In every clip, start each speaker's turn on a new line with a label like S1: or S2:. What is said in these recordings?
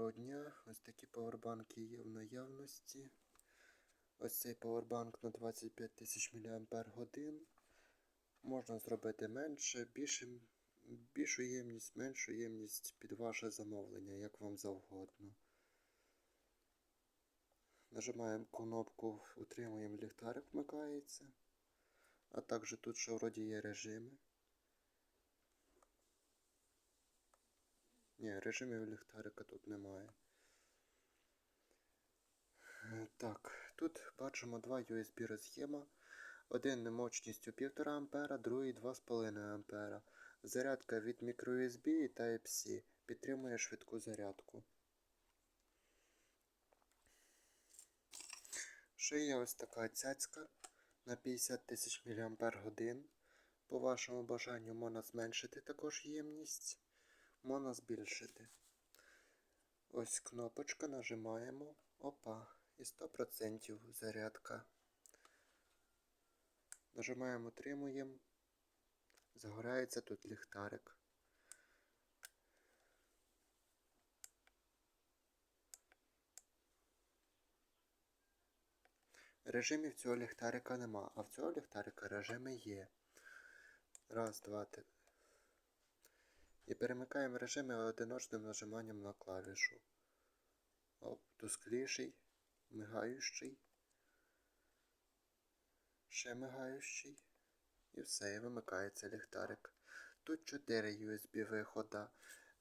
S1: Доброго дня. Ось такі павербанки є в наявності. Ось цей павербанк на 25 тисяч мАч. Можна зробити менше, більше, більшу ємність, меншу ємність під ваше замовлення, як вам завгодно. Нажимаємо кнопку утримуємо ліхтарик вмикається. А також тут ще вроді є режими. Ні, режимів ліхтарика тут немає. Е, Так, тут бачимо два USB роз'єма. Один мощністю 1,5 А, другий 2,5 А. Зарядка від microUSB і Type-C. Підтримує швидку зарядку. Ще є ось така цяцька на 50 тисяч мАч. По вашому бажанню можна зменшити також ємність можна збільшити. Ось кнопочка нажимаємо. Опа, і 100% зарядка. Нажимаємо утримуємо. Загорається тут ліхтарик. Режимів цього ліхтарика нема, а в цього ліхтарика режими є. Раз, два, три. І перемикаємо режими одиночним нажиманням на клавішу. Оп, тускліший, мигаючий, ще мигаючий. І все, і вимикається ліхтарик. Тут 4 USB вихода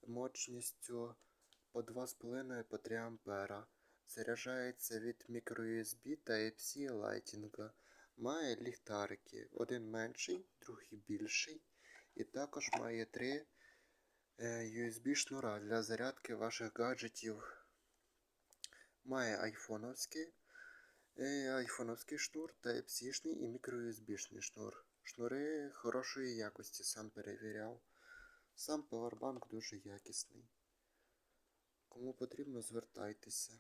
S1: мощністю по 2,5 по 3 А. Заряджається від microUSB та Type-C Lighting. Має ліхтарики. Один менший, другий більший. І також має 3 USB шнура для зарядки ваших гаджетів. Має айфоновський айфоновський шнур, Type-C і microUSB шнур. Шнури хорошої якості, сам перевіряв. Сам павербанк дуже якісний. Кому потрібно, звертайтеся.